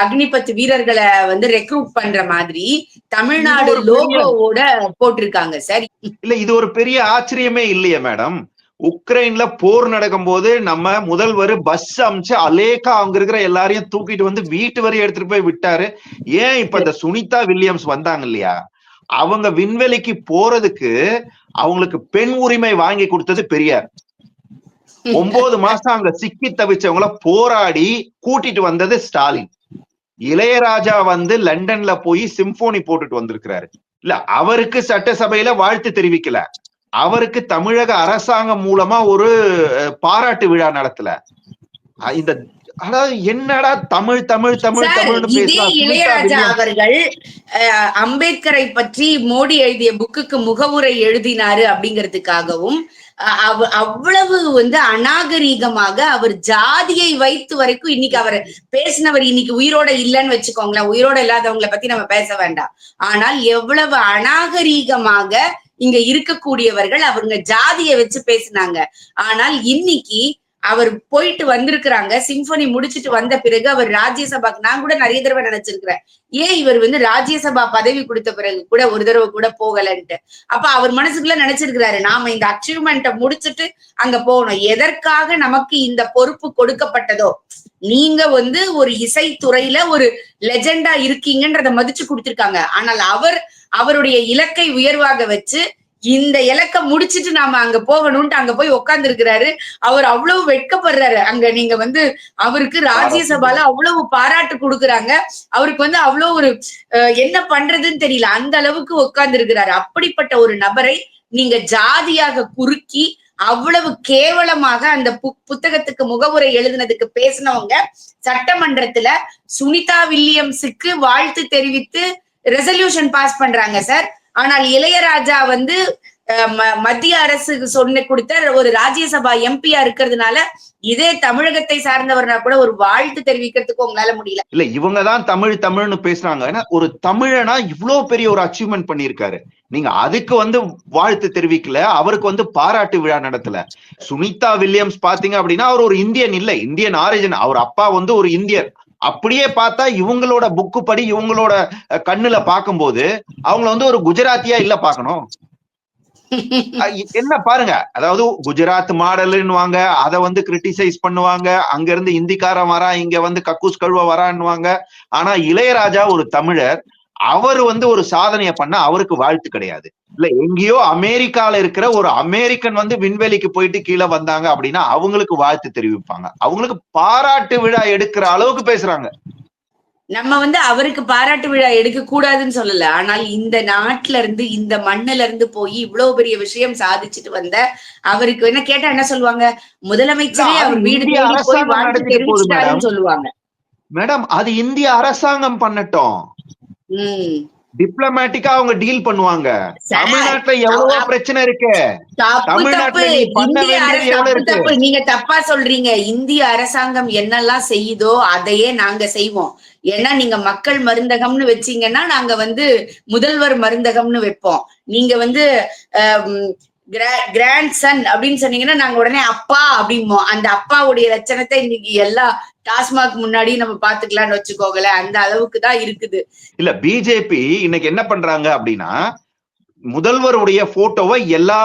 [SPEAKER 2] அக்னிபத் வீரர்களை வந்து ரெக்ரூட் பண்ற மாதிரி தமிழ்நாடு லோகோவோட போட்டிருக்காங்க சார்
[SPEAKER 1] இல்ல இது ஒரு பெரிய ஆச்சரியமே இல்லையே மேடம் உக்ரைன்ல போர் நடக்கும் போது நம்ம முதல்வர் பஸ் அமிச்சு அலேக்கா அங்க இருக்கிற எல்லாரையும் தூக்கிட்டு வந்து வீட்டு வரை எடுத்துட்டு போய் விட்டாரு. ஏன் இப்ப இந்த சுனிதா வில்லியம்ஸ் வந்தாங்க இல்லையா? அவங்க விண்வெளிக்கு போறதுக்கு அவங்களுக்கு பெண் உரிமை வாங்கி கொடுத்தது பெரியார். ஒன்பது மாசம் அங்க சிக்கி தவிச்சவங்கள போராடி கூட்டிட்டு வந்தது ஸ்டாலின். இளையராஜா வந்து லண்டன்ல போய் சிம்போனி போட்டுட்டு வந்திருக்கிறாரு. இல்ல அவருக்கு சட்டசபையில வாழ்த்து தெரிவிக்கல. அவருக்கு தமிழக அரசாங்கம் மூலமா ஒரு பாராட்டு விழா நடத்தல. இந்த அதாவது என்னடா தமிழ் தமிழ் தமிழ் சுனிதா
[SPEAKER 2] இளையராஜா அவர்கள் அம்பேத்கரை பற்றி மோடி எழுதிய புக்குக்கு முகவுரை எழுதினாரு அப்படிங்கிறதுக்காகவும் அவ்வளவு வந்து அநாகரீகமாக அவர் ஜாதியை வைத்து வரைக்கும் இன்னைக்கு அவர் பேசினவர் இன்னைக்கு உயிரோட இல்லைன்னு வச்சுக்கோங்களேன். உயிரோட இல்லாதவங்களை பத்தி நம்ம பேச வேண்டாம். ஆனால் எவ்வளவு அநாகரீகமாக இங்க இருக்கக்கூடியவர்கள் அவங்க ஜாதியை வச்சு பேசினாங்க. ஆனால் இன்னைக்கு அவர் போயிட்டு வந்திருக்கிறாங்க. சிம்பனி முடிச்சிட்டு வந்த பிறகு அவர் ராஜ்யசபாக்கு நான் கூட நிறைய தடவை நினைச்சிருக்கிறேன். ஏன் இவர் வந்து ராஜ்யசபா பதவி கொடுத்த பிறகு கூட ஒரு தடவை கூட போகலன்ட்டு. அப்ப அவர் மனசுக்குள்ள நினைச்சிருக்கிறாரு நாம இந்த அச்சீவ்மெண்ட்டை முடிச்சிட்டு அங்க போகணும். எதற்காக நமக்கு இந்த பொறுப்பு கொடுக்கப்பட்டதோ? நீங்க வந்து ஒரு இசைத்துறையில ஒரு லெஜெண்டா இருக்கீங்கன்றத மதிச்சு கொடுத்திருக்காங்க. ஆனால் அவர் அவருடைய இலக்கை உயர்வாக வச்சு இந்த இலக்க முடிச்சிட்டு நாம அங்க போகணும்ட்டு அங்க போய் உட்கார்ந்து இருக்கிறாரு அவர் அவ்வளவு வெட்கப்படுறாரு. அங்க நீங்க வந்து அவருக்கு ராஜ்யசபால அவ்வளவு பாராட்டு கொடுக்குறாங்க. அவருக்கு வந்து அவ்வளவு ஒரு அஹ், என்ன பண்றதுன்னு தெரியல. அந்த அளவுக்கு உட்கார்ந்து இருக்கிறாரு அப்படிப்பட்ட ஒரு நபரை நீங்க ஜாதியாக குறுக்கி அவ்வளவு கேவலமாக அந்த பு- புத்தகத்துக்கு முகவுரை எழுதினதுக்கு பேசினவங்க சட்டமன்றத்துல சுனிதா வில்லியம்ஸுக்கு வாழ்த்து தெரிவித்து ரெசல்யூஷன் பாஸ் பண்றாங்க சார். ஆனால் இளையராஜா வந்து ம- மத்திய அரசுக்கு சொன்ன கொடுத்த ஒரு ராஜ்யசபா எம்பியா இருக்கிறதுனால இதே தமிழகத்தை சார்ந்தவர்னா கூட ஒரு வாழ்த்து தெரிவிக்கிறதுக்கு உங்களால முடியல.
[SPEAKER 1] இல்ல இவங்க தான் தமிழ் தமிழ்னு பேசுறாங்க. ஏன்னா ஒரு தமிழனா இவ்வளவு பெரிய ஒரு அச்சீவ்மெண்ட் பண்ணியிருக்காரு. நீங்க அதுக்கு வந்து வாழ்த்து தெரிவிக்கல. அவருக்கு வந்து பாராட்டு விழா நடத்தல. சுனிதா வில்லியம்ஸ் பாத்தீங்க அப்படின்னா அவர் ஒரு இந்தியன் இல்ல. இந்தியன் ஆரிஜின் அவர் அப்பா வந்து ஒரு இந்தியர். அப்படியே பார்த்தா இவங்களோட புக்கு படி இவங்களோட கண்ணுல பார்க்கும்போது அவங்கள வந்து ஒரு குஜராத்தியா இல்ல பார்க்கணும். அஹ் என்ன பாருங்க. அதாவது குஜராத் மாடல்னுவாங்க அதை வந்து கிரிட்டிசைஸ் பண்ணுவாங்க அங்க இருந்து இந்திக்காரன் வரா இங்க வந்து கக்கூஸ் கழுவ வரான்னுவாங்க. ஆனா இளையராஜா ஒரு தமிழர் அவர் வந்து ஒரு சாதனைய பண்ண அவருக்கு வாழ்த்து கிடையாது. இல்ல எங்கேயோ அமெரிக்கால இருக்கிற ஒரு அமெரிக்கன் வந்து விண்வெளிக்கு போயிட்டு கீழே வந்தாங்க அப்படின்னா அவங்களுக்கு வாழ்த்து தெரிவிப்பாங்க. அவங்களுக்கு பாராட்டு விழா எடுக்கிற அளவுக்கு பேசுறாங்க.
[SPEAKER 2] நம்ம வந்து அவருக்கு பாராட்டு விழா எடுக்க கூடாதுன்னு சொல்லல. ஆனால் இந்த நாட்டுல இருந்து இந்த மண்ணுல இருந்து போய் இவ்வளவு பெரிய விஷயம் சாதிச்சுட்டு வந்த அவருக்கு என்ன கேட்டா என்ன சொல்லுவாங்க? முதலமைச்சரே அவர் வீடு போய் வாழ்த்து தெரிவிச்சிட்டாருன்னு சொல்லுவாங்க.
[SPEAKER 1] மேடம் அது இந்திய அரசாங்கம் பண்ணட்டும். டிப்ளமேட்டிக்கா அவங்க டீல் பண்ணுவாங்க. தமிழ்நாட்டுல எவ்வளவோ பிரச்சனை இருக்கு. தமிழ்நாட்டுல
[SPEAKER 2] நீங்க தப்பா சொல்றீங்க. இந்திய அரசாங்கம் என்னெல்லாம் செய்யுதோ அதையே நாங்க செய்வோம். ஏன்னா நீங்க மக்கள் மருந்தகம்னு வச்சீங்கன்னா நாங்க வந்து முதல்வர் மருந்தகம்னு வைப்போம். நீங்க வந்து கிராண்ட் சன் அப்படின்னு சொன்னீங்கன்னா நாங்க உடனே அப்பா அப்படிம்போம். அந்த அப்பாவுடைய லட்சணத்தை இன்னைக்கு எல்லா டாஸ்மாக் முன்னாடி நம்ம பாத்துக்கலாம்னு வச்சுக்கோங்களேன். அந்த அளவுக்கு தான் இருக்குது.
[SPEAKER 1] இல்ல பிஜேபி இன்னைக்கு என்ன பண்றாங்க அப்படின்னா முதல்வருடைய போட்டோவை எல்லா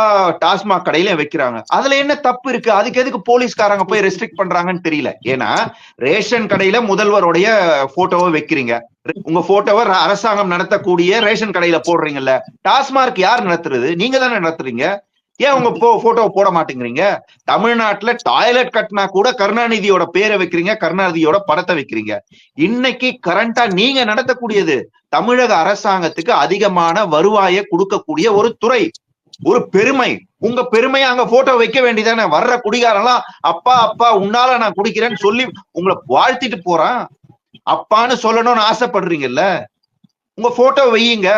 [SPEAKER 1] டாஸ்மாக் கடையிலயும் வைக்கிறாங்க. அதுல என்ன தப்பு இருக்கு? அதுக்கு எதுக்கு போலீஸ்காரங்க போய் ரெஸ்ட்ரிக்ட் பண்றாங்கன்னு தெரியல. ஏன்னா ரேஷன் கடையில முதல்வருடைய போட்டோவை வைக்கிறீங்க. உங்க போட்டோவை அரசாங்கம் நடத்தக்கூடிய ரேஷன் கடையில போடுறீங்கல்ல. டாஸ்மார்க் யார் நடத்துறது? நீங்க தானே நடத்துறீங்க. ஏன் உங்க போட்டோ போட மாட்டேங்கிறீங்க? தமிழ்நாட்டுல டாய்லெட் கட்டினா கூட கருணாநிதியோட பேரை வைக்கிறீங்க கருணாநிதியோட படத்தை வைக்கிறீங்க. இன்னைக்கு கரண்டா நீங்க நடத்தக்கூடியது தமிழக அரசாங்கத்துக்கு அதிகமான வருவாயை கொடுக்கக்கூடிய ஒரு துறை ஒரு பெருமை. உங்க பெருமையை அங்க போட்டோ வைக்க வேண்டியதானே? வர்ற குடிகாரெல்லாம் அப்பா அப்பா உன்னால நான் குடிக்கிறேன்னு சொல்லி உங்களை வாழ்த்திட்டு போறான். அப்பான்னு சொல்லணும்னு ஆசைப்படுறீங்கல்ல? உங்க போட்டோ வையுங்க.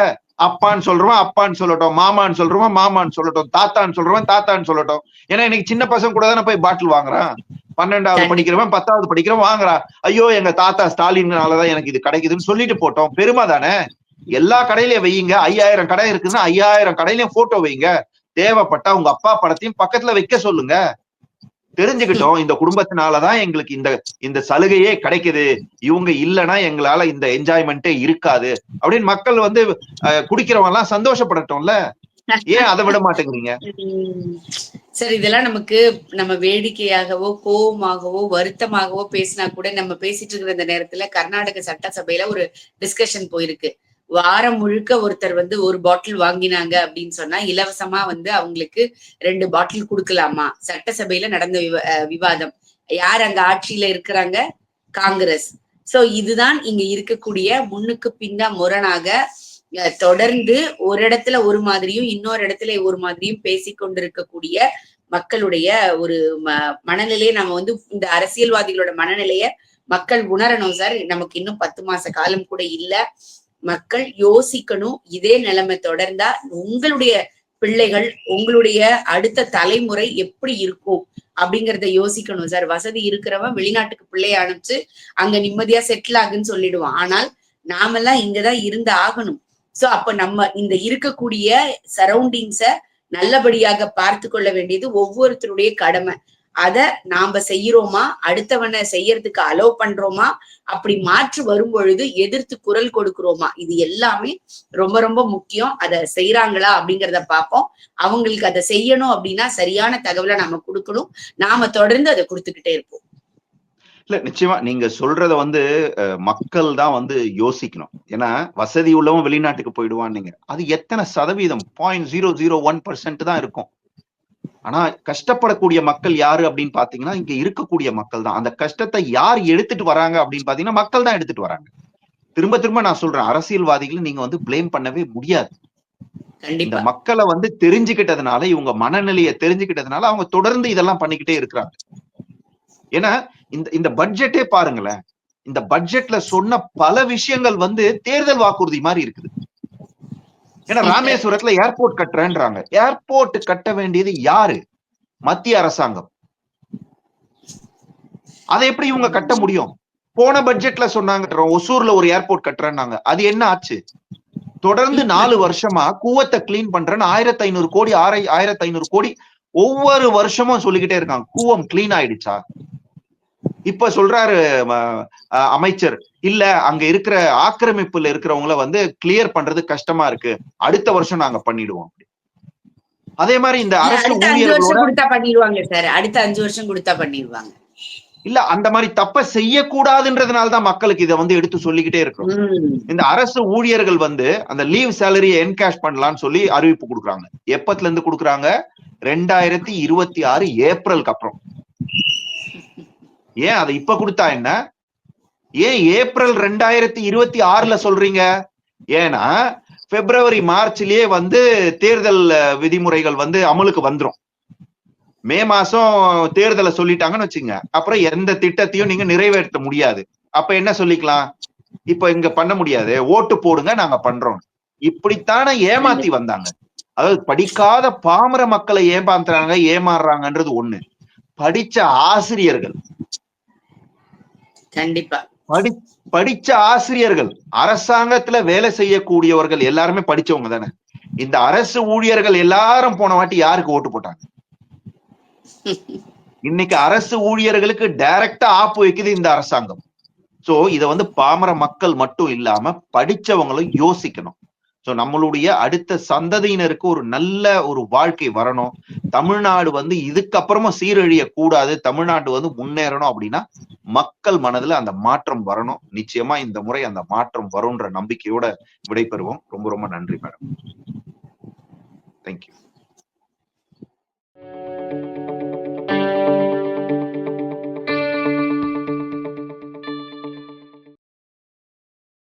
[SPEAKER 1] அப்பான்னு சொல்றவன் அப்பான்னு சொல்லட்டும் மாமான்னு சொல்றவன் மாமான்னு சொல்லட்டும் தாத்தான்னு சொல்றவன் தாத்தான்னு சொல்லட்டும். ஏன்னா இன்னைக்கு சின்ன பசங்க கூட தானே போய் பாட்டில் வாங்குறான். பன்னெண்டாவது படிக்கிறவன் பத்தாவது படிக்கிறவன் வாங்குறான். ஐயோ எங்க தாத்தா ஸ்டாலின்னாலதான் எனக்கு இது கிடைக்குதுன்னு சொல்லிட்டு போட்டோம். பெருமை தானே? எல்லா கடையிலயும் வையுங்க. ஐயாயிரம் கடை இருக்குதுன்னா ஐயாயிரம் கடையிலயும் போட்டோ வைங்க. தேவைப்பட்டா உங்க அப்பா படத்தையும் பக்கத்துல வைக்க சொல்லுங்க. தெரிஞ்சுக்கிட்டோம். இந்த குடும்பத்தினாலதான் எங்களுக்கு இந்த இந்த சலுகையே கிடைக்குது. இவங்க இல்லைன்னா எங்களால இந்த என்ஜாய்மெண்ட்டே இருக்காது. அப்படின்னு மக்கள் வந்து குடிக்கிறவங்க எல்லாம் சந்தோஷப்படட்டும்ல? ஏன் அதை விட மாட்டேங்கிறீங்க?
[SPEAKER 2] சரி இதெல்லாம் நமக்கு நம்ம வேடிக்கையாகவோ கோவமாகவோ வருத்தமாகவோ பேசினா கூட நம்ம பேசிட்டு இருக்கிற இந்த நேரத்துல கர்நாடக சட்டசபையில ஒரு டிஸ்கஷன் போயிருக்கு. வாரம் முழுக்க ஒருத்தர் வந்து ஒரு பாட்டில் வாங்கினாங்க அப்படின்னு சொன்னா இலவசமா வந்து அவங்களுக்கு ரெண்டு பாட்டில் கொடுக்கலாமா? சட்டசபையில நடந்த அஹ் விவாதம். யார் அங்க ஆட்சியில இருக்கிறாங்க? காங்கிரஸ். சோ இதுதான் இங்க இருக்கக்கூடிய முன்னுக்கு பின்ன முரணாக தொடர்ந்து ஒரு இடத்துல ஒரு மாதிரியும் இன்னொரு இடத்துல ஒரு மாதிரியும் பேசிக்கொண்டிருக்கக்கூடிய மக்களுடைய ஒரு ம- மனநிலையை நம்ம வந்து இந்த அரசியல்வாதிகளோட மனநிலைய மக்கள் உணரணும் சார். நமக்கு இன்னும் பத்து மாச காலம் கூட இல்ல. மக்கள் யோசிக்கணும். இதே நிலைமை தொடர்ந்தா உங்களுடைய பிள்ளைகள் உங்களுடைய அடுத்த தலைமுறை எப்படி இருக்கும் அப்படிங்கறத யோசிக்கணும் சார். வசதி இருக்கிறவன் வெளிநாட்டுக்கு பிள்ளைய அனுப்பிச்சு அங்க நிம்மதியா செட்டில் ஆகுன்னு சொல்லிடுவான். ஆனால் நாமெல்லாம் இங்கதான் இருந்து ஆகணும். சோ அப்ப நம்ம இந்த இருக்கக்கூடிய சரௌண்டிங்ஸ நல்லபடியாக பார்த்து கொள்ள வேண்டியது ஒவ்வொருத்தருடைய கடமை. அத நாம செய்யறோமா? அடுத்தவனை செய்யறதுக்கு அலோவ் பண்றோமா? அப்படி மாற்று வரும் பொழுது எதிர்த்து குரல் கொடுக்கிறோமா? இது எல்லாமே ரொம்ப ரொம்ப முக்கியம். அத செய்யறாங்களா அப்படிங்கிறத பார்ப்போம். அவங்களுக்கு அதை செய்யணும் அப்படின்னா சரியான தகவலை நாம கொடுக்கணும். நாம தொடர்ந்து அதை கொடுத்துக்கிட்டே இருப்போம்.
[SPEAKER 1] இல்ல நிச்சயமா. நீங்க சொல்றத வந்து மக்கள் தான் வந்து யோசிக்கணும். ஏன்னா வசதி உள்ளவன் வெளிநாட்டுக்கு போயிடுவான் நீங்க. அது எத்தனை சதவீதம்? Point zero zero one percent தான் இருக்கும். ஆனா கஷ்டப்படக்கூடிய மக்கள் யாரு அப்படின்னு பாத்தீங்கன்னா இங்க இருக்கக்கூடிய மக்கள் தான். அந்த கஷ்டத்தை யார் எடுத்துட்டு வராங்க அப்படின்னு பாத்தீங்கன்னா மக்கள் தான் எடுத்துட்டு வராங்க. திரும்ப திரும்ப நான் சொல்றேன் அரசியல்வாதிகளை நீங்க வந்து ப்ளேம் பண்ணவே முடியாது. இந்த மக்களை வந்து தெரிஞ்சுக்கிட்டதுனால இவங்க மனநிலையை தெரிஞ்சுக்கிட்டதுனால அவங்க தொடர்ந்து இதெல்லாம் பண்ணிக்கிட்டே இருக்கிறாங்க. ஏன்னா இந்த இந்த பட்ஜெட்டே பாருங்களேன். இந்த பட்ஜெட்ல சொன்ன பல விஷயங்கள் வந்து தேர்தல் வாக்குறுதி மாதிரி இருக்குது. ஏன்னா ராமேஸ்வரத்துல ஏர்போர்ட் கட்டுறேன்றாங்க. ஏர்போர்ட் கட்ட வேண்டியது யாரு? மத்திய அரசாங்கம். அதை எப்படி இவங்க கட்ட முடியும்? போன பட்ஜெட்ல சொன்னாங்க ஒசூர்ல ஒரு ஏர்போர்ட் கட்டுறேன்னாங்க. அது என்ன ஆச்சு? தொடர்ந்து நாலு வருஷமா கூவத்தை கிளீன் பண்றேன்னு ஆயிரத்தி ஐநூறு கோடி ஆரை ஆயிரத்தி ஐநூறு கோடி ஒவ்வொரு வருஷமும் சொல்லிக்கிட்டே இருக்காங்க. கூவம் கிளீன் ஆயிடுச்சா? இப்ப சொல்றாரு அமைச்சர் இல்ல அங்க இருக்கிற ஆக்கிரமிப்புல இருக்கிறவங்கள வந்து கிளியர் பண்றது கஷ்டமா இருக்கு. அடுத்த வருஷம் நாங்க பண்ணிடுவோம். அதே மாதிரி இந்த அரசு ஊழியர்களோட
[SPEAKER 2] அடுத்த அஞ்சு வருஷம் கொடுத்தா பண்ணிடுவாங்க.
[SPEAKER 1] இல்ல அந்த மாதிரி தப்ப செய்யக்கூடாதுன்றதுனால தான் மக்களுக்கு இதை வந்து எடுத்து சொல்லிக்கிட்டே இருக்கிறோம். இந்த அரசு ஊழியர்கள் வந்து அந்த லீவ் சேலரியை என்கேஷ் பண்ணலாம்னு சொல்லி அறிவிப்பு கொடுக்குறாங்க. எப்பத்துல இருந்து கொடுக்குறாங்க? ரெண்டாயிரத்தி இருபத்தி ஆறு ஏப்ரலுக்கு அப்புறம். ஏன் அதை இப்ப கொடுத்தா என்ன? ஏன் ஏப்ரல் ரெண்டாயிரத்தி இருபத்தி ஆறுல சொல்றீங்க? ஏன்னா பிப்ரவரி மார்ச்லயே வந்து தேர்தல் விதிமுறைகள் வந்து அமலுக்கு வந்துரும். மே மாசம் தேர்தலை சொல்லிட்டாங்கன்னு வச்சுங்க அப்புறம் எந்த திட்டத்தையும் நீங்க நிறைவேற்ற முடியாது. அப்ப என்ன சொல்லிக்கலாம்? இப்ப இங்க பண்ண முடியாது. ஓட்டு போடுங்க நாங்க பண்றோம். இப்படித்தானே ஏமாத்தி வந்தாங்க. அதாவது படிக்காத பாமர மக்களை ஏமாத்துறாங்க ஏமாறுறாங்கன்றது ஒண்ணு. படிச்ச ஆசிரியர்கள்
[SPEAKER 2] கண்டிப்பா.
[SPEAKER 1] படி படிச்ச ஆசிரியர்கள் அரசாங்கத்துல வேலை செய்யக்கூடியவர்கள் எல்லாருமே படிச்சவங்க தானே. இந்த அரசு ஊழியர்கள் எல்லாரும் போன வாட்டி யாருக்கு ஓட்டு போட்டாங்க? இன்னைக்கு அரசு ஊழியர்களுக்கு டைரக்டா ஆப்பு வைக்குது இந்த அரசாங்கம். சோ இத வந்து பாமர மக்கள் மட்டும் இல்லாம படிச்சவங்களும் யோசிக்கணும். ஸோ நம்மளுடைய அடுத்த சந்ததியினருக்கு ஒரு நல்ல ஒரு வாழ்க்கை வரணும். தமிழ்நாடு வந்து இதுக்கப்புறமா சீரழிய கூடாது தமிழ்நாடு வந்து முன்னேறணும் அப்படின்னா மக்கள் மனதுல அந்த மாற்றம் வரணும். நிச்சயமா இந்த முறை அந்த மாற்றம் வரும்ன்ற நம்பிக்கையோட விடைபெறுவோம். ரொம்ப ரொம்ப நன்றி மேடம். தேங்க்யூ